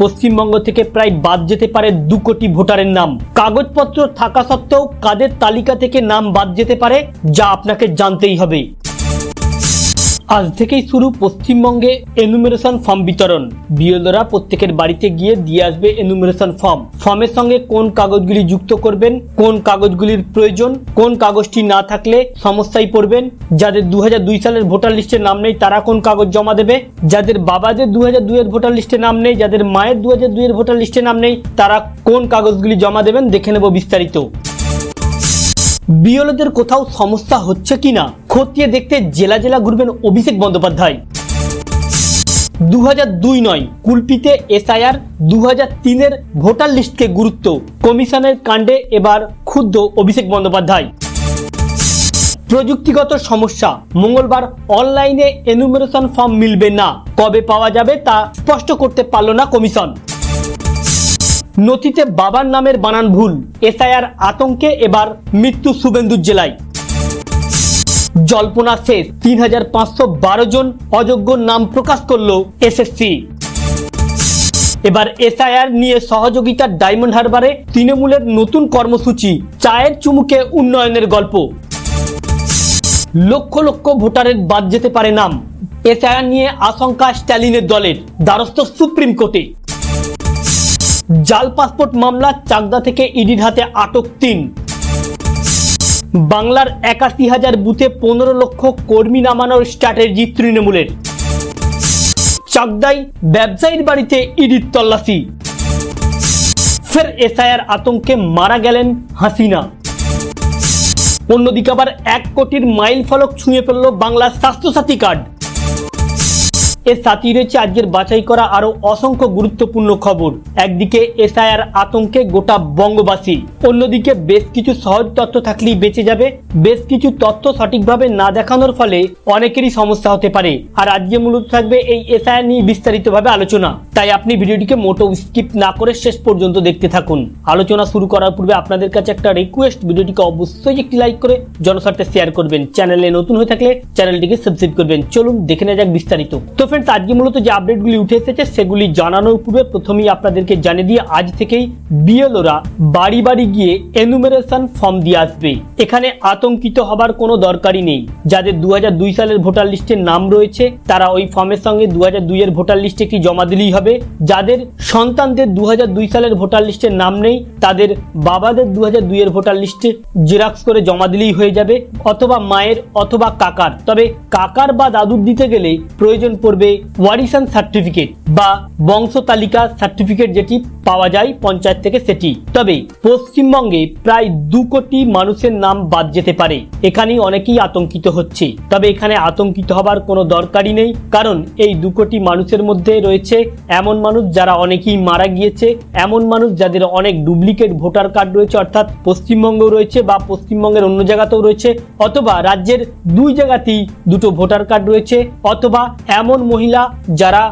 পশ্চিমবঙ্গ থেকে প্রায় বাদ যেতে পারে দু কোটি ভোটারের নাম। কাগজপত্র থাকা সত্ত্বেও কাদের তালিকা থেকে নাম বাদ যেতে পারে, যা আপনাকে জানতেই হবে। আজ থেকেই শুরু পশ্চিমবঙ্গে এনুমেরেশন ফর্ম বিতরণ। বিএলওরা প্রত্যেকের বাড়িতে গিয়ে দিয়ে আসবে এনুমেরেশন ফর্ম ফর্মের সঙ্গে কোন কাগজগুলি যুক্ত করবেন, কোন কাগজগুলির প্রয়োজন, কোন কাগজটি না থাকলে সমস্যায় পড়বেন, যাদের দু হাজার দুই সালের ভোটার লিস্টে নাম নেই তারা কোন কাগজ জমা দেবে, যাদের বাবাদের দু হাজার দুইয়ের ভোটার লিস্টে নাম নেই, যাদের মায়ের দু হাজার দুইয়ের ভোটার লিস্টে নাম নেই, তারা কোন কাগজগুলি জমা দেবেন দেখে নেব বিস্তারিত। বিএলওদের কোথাও সমস্যা হচ্ছে কিনা, খতিয়ে দেখতে জেলা জেলা ঘুরবেন অভিষেক বন্দ্যোপাধ্যায়। দু হাজার দুই নয়, কুলপিতে এসআইআর দু হাজার তিনের ভোটার লিস্টকে গুরুত্ব, কমিশনের কাণ্ডে এবার ক্ষুব্ধ অভিষেক বন্দ্যোপাধ্যায়। প্রযুক্তিগত সমস্যা, মঙ্গলবার অনলাইনে এনুমেরেশন ফর্ম মিলবে না, কবে পাওয়া যাবে তা স্পষ্ট করতে পারল না কমিশন। নথিতে বাবার নামের বানান ভুল। এসআইআর আতঙ্কে এবার মৃত্যু শুভেন্দুর জেলায়। জল্পনা শেষ। তিন হাজার পাঁচশো বারো জন অযোগ্য নাম প্রকাশ করল এসএসসি। এবার এসআইআর নিয়ে সহযোগিতার ডায়মন্ড হারবারে তৃণমূলের নতুন কর্মসূচি, চায়ের চুমুকে উন্নয়নের গল্প। লক্ষ লক্ষ ভোটারের বাদ যেতে পারে নাম। এসআইআর নিয়ে আশঙ্কা স্ট্যালিনের দলের, দ্বারস্থ সুপ্রিম কোর্টে। জাল পাসপোর্ট মামলা চাকদা থেকে ইডির হাতে আটক তিন। বাংলার একাশি হাজার বুথে পনেরো লক্ষ কর্মী নামানোর স্ট্র্যাটেজি তৃণমূলের। চাকদাই ব্যবসায়ীর বাড়িতে ইডির তল্লাশি। ফের এসআইআর আতঙ্কে মারা গেলেন হাসিনা। অন্যদিকে আবার এক কোটির মাইল ফলক ছুঁয়ে ফেলল বাংলার স্বাস্থ্যসাথী কার্ড। এর সাথেই রয়েছে আজকের বাছাই করা আরও অসংখ্য গুরুত্বপূর্ণ খবর। একদিকে এসআইআর আতঙ্কে গোটা বঙ্গবাসী, অন্যদিকে বেশ কিছু সহজ তথ্য থাকলেই বেঁচে যাবে, বেশ কিছু তথ্য সঠিকভাবে না দেখানোর ফলে অনেকেরই সমস্যা হতে পারে। আর আজকে মূলত থাকবে এই এসআইআর নিয়ে বিস্তারিতভাবে আলোচনা। তাই আপনি ভিডিওটিকে মোটো স্কিপ না করে শেষ পর্যন্ত দেখতে থাকুন। আলোচনা শুরু করার পূর্বে আপনাদের কাছে একটা রিকোয়েস্ট ভিডিওটিকে অবশ্যই একটি লাইক করে জনস্বার্থে শেয়ার করবেন। চ্যানেলে নতুন হয়ে থাকলে চ্যানেলটিকে সাবস্ক্রাইব করবেন। চলুন দেখে নেওয়া যাক বিস্তারিত। তো ফ্রেন্ডস আজকে মূলত যে আপডেটগুলি উঠে এসেছে, সেগুলি জানানোর পূর্বে প্রথমেই আপনাদেরকে জানিয়ে দিয়ে আজ থেকেই বিএলওরা বাড়ি বাড়ি গিয়ে এনুমেরেশন ফর্ম দিয়ে আসবে। এখানে আতঙ্কিত হবার কোনো দরকারই নেই। যাদের দু সালের ভোটার লিস্টে নাম রয়েছে, তারা ওই ফর্মের সঙ্গে দু এর ভোটার লিস্টে একটি জমা দিলেই হবে। যাদের সন্তানদের দু হাজার দুই সালের ভোটার লিস্টে নাম নেই, তাদের বাবাদের দু হাজার দুই এর ভোটার লিস্টে জেরক্স করে জমা দিলেই হয়ে যাবে, অথবা মায়ের অথবা কাকার। তবে কাকার বা দাদুর দিতে গেলে প্রয়োজন পড়বে ওয়ারিসান সার্টিফিকেট বা বংশ তালিকা সার্টিফিকেট যেটি পাওয়া যায় পঞ্চায়েত থেকে সেটি। তবে পশ্চিমবঙ্গে প্রায় দু কোটি মানুষের নাম বাদ যেতে পারে। এখানেই অনেকেই আতঙ্কিত হচ্ছে। তবে এখানে আতঙ্কিত হবার কোনো দরকারই নেই, কারণ এই দু কোটি মানুষের মধ্যে রয়েছে এমন মানুষ যারা অনেকেই মারা গিয়েছে, এমন মানুষ যাদের অনেক ডুপ্লিকেট ভোটার কার্ড রয়েছে, অর্থাৎ পশ্চিমবঙ্গেও রয়েছে বা পশ্চিমবঙ্গের অন্য জায়গাতেও রয়েছে, অথবা রাজ্যের দুই জায়গাতেই দুটো ভোটার কার্ড রয়েছে, অথবা এমন মহিলা যারা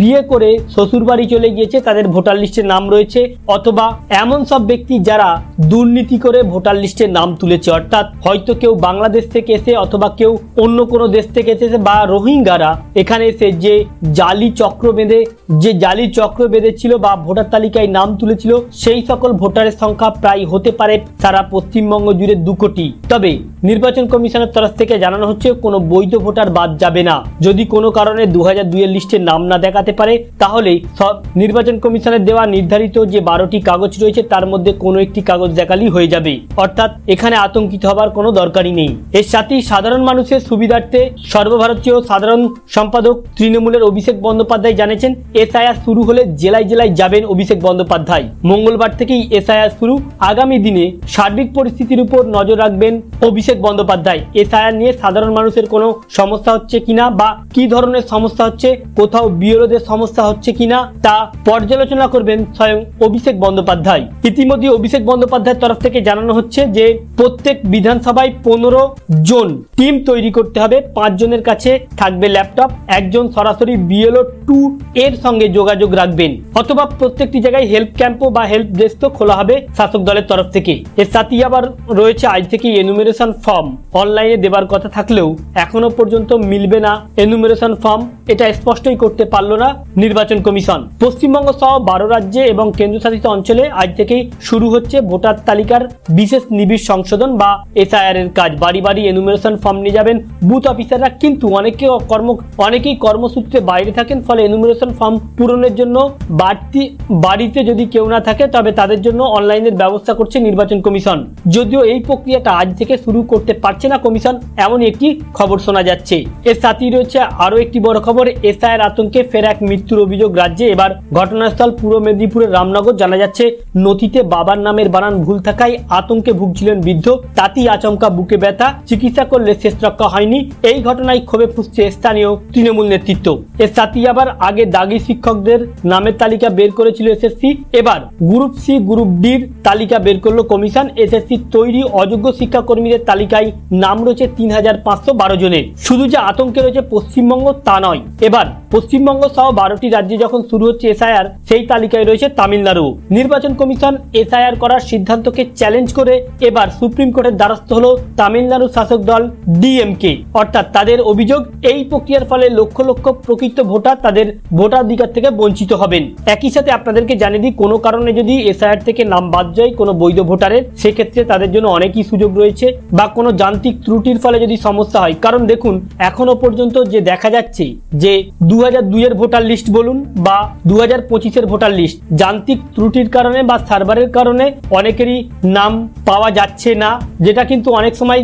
বিয়ে করে শ্বশুরবাড়ি চলে গিয়েছে, তাদের ভোটার লিস্টে নাম রয়েছে অথবা এমন সব ব্যক্তি যারা দুর্নীতি করে ভোটার লিস্টে নাম তুলেছে। অর্থাৎ হয়তো কেউ বাংলাদেশ থেকে এসে অথবা কেউ অন্য কোনো দেশ থেকে এসেছে বা রোহিঙ্গারা এখানে এসে যে জালি চক্র বেঁধে, যে জালি চক্র বেঁধেছিল বা ভোটার তালিকায় নাম তুলেছিল, সেই সকল ভোটারের সংখ্যা প্রায় হতে পারে সারা পশ্চিমবঙ্গ জুড়ে দু কোটি। তবে নির্বাচন কমিশনের তরফ থেকে জানানো হচ্ছে, কোনো বৈধ ভোটার বাদ যাবে না। যদি কোনো কারণে দু হাজার দুইয়ের লিস্টে নাম না দেখাতে পারে, তাহলে সব নির্বাচন কমিশনের দেওয়া নির্ধারিত যে বারোটি কাগজ রয়েছে, তার মধ্যে কোনো একটি কাগজ দেখালেই হয়ে যাবে। অর্থাৎ এখানে আতঙ্কিত হবার কোনো দরকারই নেই। এর সাথেই সাধারণ মানুষের সুবিধার্থে সর্বভারতীয় সাধারণ সম্পাদক তৃণমূলের অভিষেক বন্দ্যোপাধ্যায় জানিয়েছেন, এসআইআর শুরু হলে জেলায় জেলায় যাবেন অভিষেক বন্দ্যোপাধ্যায়। মঙ্গলবার থেকেই এসআইআর শুরু। আগামী দিনে সার্বিক পরিস্থিতির উপর নজর রাখবেন অভিষেক বন্দ্যোপাধ্যায়। এসআইআর নিয়ে সাধারণ মানুষের কোনো সমস্যা হচ্ছে কিনা বা কি ধরনের সমস্যা হচ্ছে, কোথাও বিরোধের সমস্যা হচ্ছে কিনা তা পর্যালোচনা করবেন স্বয়ং অভিষেক বন্দ্যোপাধ্যায়। ইতিমধ্যে অভিষেক বন্দ্যোপাধ্যায়ের তরফ থেকে জানানো হচ্ছে যে প্রত্যেক বিধানসভায় পনেরো জন টিম তৈরি করতে হবে। পাঁচ জনের কাছে থাকবে ল্যাপটপ, একজন সরাসরি বিএলও টু এর সঙ্গে যোগাযোগ রাখবেন। অথবা প্রত্যেকটি জায়গায় হেল্প ক্যাম্পও বা হেল্প ডেস্কও খোলা হবে শাসক দলের তরফ থেকে। এর সাথেই আবার রয়েছে আজ থেকে এনুমিনেশন ফর্ম অনলাইনে দেবার কথা থাকলেও এখনও পর্যন্ত মিলবে না এনুমিনেশন ফর্ম এটা স্পষ্টই করতে পারল না নির্বাচন কমিশন। পশ্চিমবঙ্গ সহ বারো রাজ্যে এবং কেন্দ্রশাসিত অঞ্চলে আজ থেকেই শুরু হচ্ছে ভোটার তালিকার বিশেষ নিবিড় সংশোধন। বা এসআইআর এর কাজ। বাড়ি বাড়ি এনুমিনেশন ফর্ম নিয়ে যাবেন। বুথ অফিসাররা কিন্তু অনেকে কর্ম, অনেকেই কর্মসূত্রে বাইরে থাকেন, ফলে এনুমিনেশন ফর্ম পূরণের জন্য বাড়তি, বাড়িতে যদি কেউ না থাকে, তবে তাদের জন্য অনলাইনের ব্যবস্থা করছে নির্বাচন কমিশন। যদিও এই প্রক্রিয়াটা আজ থেকে শুরু করতে পারছে না কমিশন, এমনই একটি খবর শোনা যাচ্ছে। এর সাথেই রয়েছে আরও একটি বড় খবর এসআইয়ের আতঙ্কে ফের এক মৃত্যুর অভিযোগ রাজ্যে। এবার ঘটনাস্থল পূর্ব মেদিনীপুরের রামনগর জানা যাচ্ছে নথিতে বাবার নামের বানান ভুল থাকায় আতঙ্কে ভুগছিলেন বৃদ্ধ, তাতেই আচমকা বুকে ব্যথা, চিকিৎসা করলে শেষ রক্ষা হয়নি। এই ঘটনায় ক্ষোভে ফুসছে স্থানীয় তৃণমূল নেতৃত্ব। এর সাথেই আবার আগে দাগি শিক্ষকদের নামের তালিকা বের করেছিল এসএসসি, এবার গ্রুপ সি, গ্রুপ ডির তালিকা বের করল কমিশন। এসএসসি তৈরি অযোগ্য শিক্ষাকর্মীদের তালিকায় নাম রয়েছে তিন হাজার পাঁচশো বারো জনের। শুধু যে আতঙ্কে রয়েছে পশ্চিমবঙ্গ তা নয়। এবার পশ্চিমবঙ্গ সহ বারোটি রাজ্যে যখন শুরু হচ্ছে এসআইআর, সেই তালিকায় রয়েছে তামিলনাড়ু। নির্বাচন কমিশন এসআইআর করার সিদ্ধান্তকে চ্যালেঞ্জ করে এবার সুপ্রিম কোর্টের দ্বারস্থ হল তামিলনাড়ু শাসক দল ডিএমকে। অর্থাৎ তাদের অভিযোগ, এই প্রক্রিয়ার ফলে লক্ষ লক্ষ প্রকৃত ভোটার তাদের ভোটাধিকার থেকে বঞ্চিত হবেন। একই সাথে আপনাদেরকে জানিয়ে দিই, কোনো কারণে যদি এসআইআর থেকে নাম বাদ যায় কোনো বৈধ ভোটারের, সেক্ষেত্রে তাদের জন্য অনেকই সুযোগ রয়েছে বা কোনো যান্ত্রিক ত্রুটির ফলে যদি সমস্যা হয়। কারণ দেখুন, এখনও পর্যন্ত যে দেখা যাচ্ছে যে দু হাজার দুইয়ের ভোটার লিস্ট বলুন বা দু হাজার পঁচিশের ভোটার লিস্ট। যান্ত্রিক ত্রুটির কারণে বা সার্ভারের কারণে অনেকেরই নাম পাওয়া যাচ্ছে না, যেটা কিন্তু অনেক সময়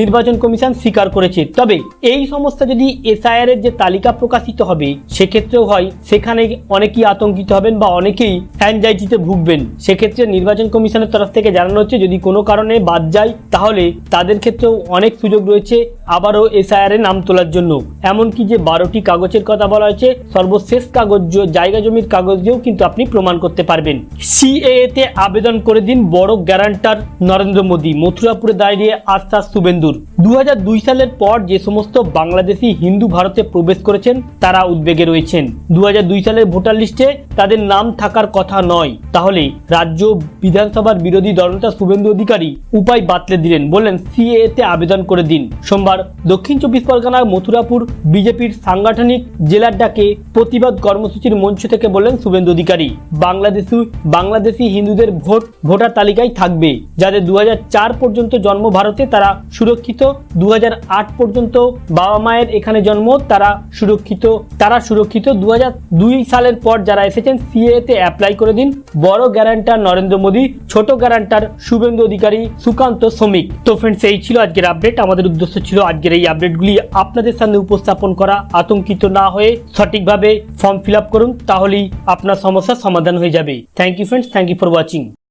নির্বাচন কমিশন স্বীকার করেছে। তবে এই সমস্যা যদি এসআইআর এর যে তালিকা প্রকাশিত হবে, সেক্ষেত্রেও হয় সেখানে অনেকেই আতঙ্কিত হবেন বা অনেকেই অ্যাংজাইটিতে ভুগবেন। সেক্ষেত্রে নির্বাচন কমিশনের তরফ থেকে জানানো হচ্ছে, যদি কোনো কারণে বাদ যায়, তাহলে তাদের ক্ষেত্রেও অনেক সুযোগ রয়েছে। আবারও এসআইআর নাম তোলার জন্য। এমনকি যে বারোটি কাগজের কথা বলা হয়েছে, সর্বশেষ কাগজ জায়গা জমির কাগজ দিয়েও কিন্তু আপনি প্রমাণ করতে পারবেন। সিএএ তে আবেদন করে দিন বড় গ্যারান্টার নরেন্দ্র মোদী, মথুরাপুরে দাঁড়িয়ে আশ্বাস শুভেন্দুর। দু সালের পর যে সমস্ত বাংলাদেশি হিন্দু ভারতে প্রবেশ করেছেন, তারা উদ্বেগে রয়েছেন। দুই হাজার দুই সালের ভোটার লিস্টে তাদের নাম থাকার কথা নয়। তাহলে রাজ্য বিধানসভার বিরোধী দলনেতা শুভেন্দু অধিকারী উপায় বাতলে দিলেন, বললেন সিএএ তে আবেদন করে দিন। সোমবার দক্ষিণ চব্বিশ পরগনার মথুরাপুর বিজেপির সাংগঠনিক জেলার ডাকে প্রতিবাদ কর্মসূচির মঞ্চ থেকে বললেন শুভেন্দু অধিকারী। বাংলাদেশি বাংলাদেশি হিন্দুদের ভোট, ভোটার তালিকায় থাকবে যাদের দু পর্যন্ত জন্ম ভারতে তারা সুরক্ষিত দু পর্যন্ত বাবা মায়ের এখানে জন্ম তারা সুরক্ষিত তারা সুরক্ষিত দু দুই সালের পর যারা এসেছেন সিএ তে অ্যাপ্লাই করে দিন। বড় গ্যারান্টার নরেন্দ্র মোদী, ছোট গ্যারান্টার শুভেন্দু অধিকারী, সুকান্ত শ্রমিক। তো ফ্রেন্ডস এই ছিল আজকের আপডেট আমাদের উদ্দেশ্য ছিল আজকের এই আপডেটগুলি আপনাদের সামনে উপস্থাপন করা আতঙ্কিত না হয়ে সঠিকভাবে ফর্ম ফিল করুন, তাহলেই আপনার সমস্যার সমাধান হয়ে যাবে। Thank you friends thank you for watching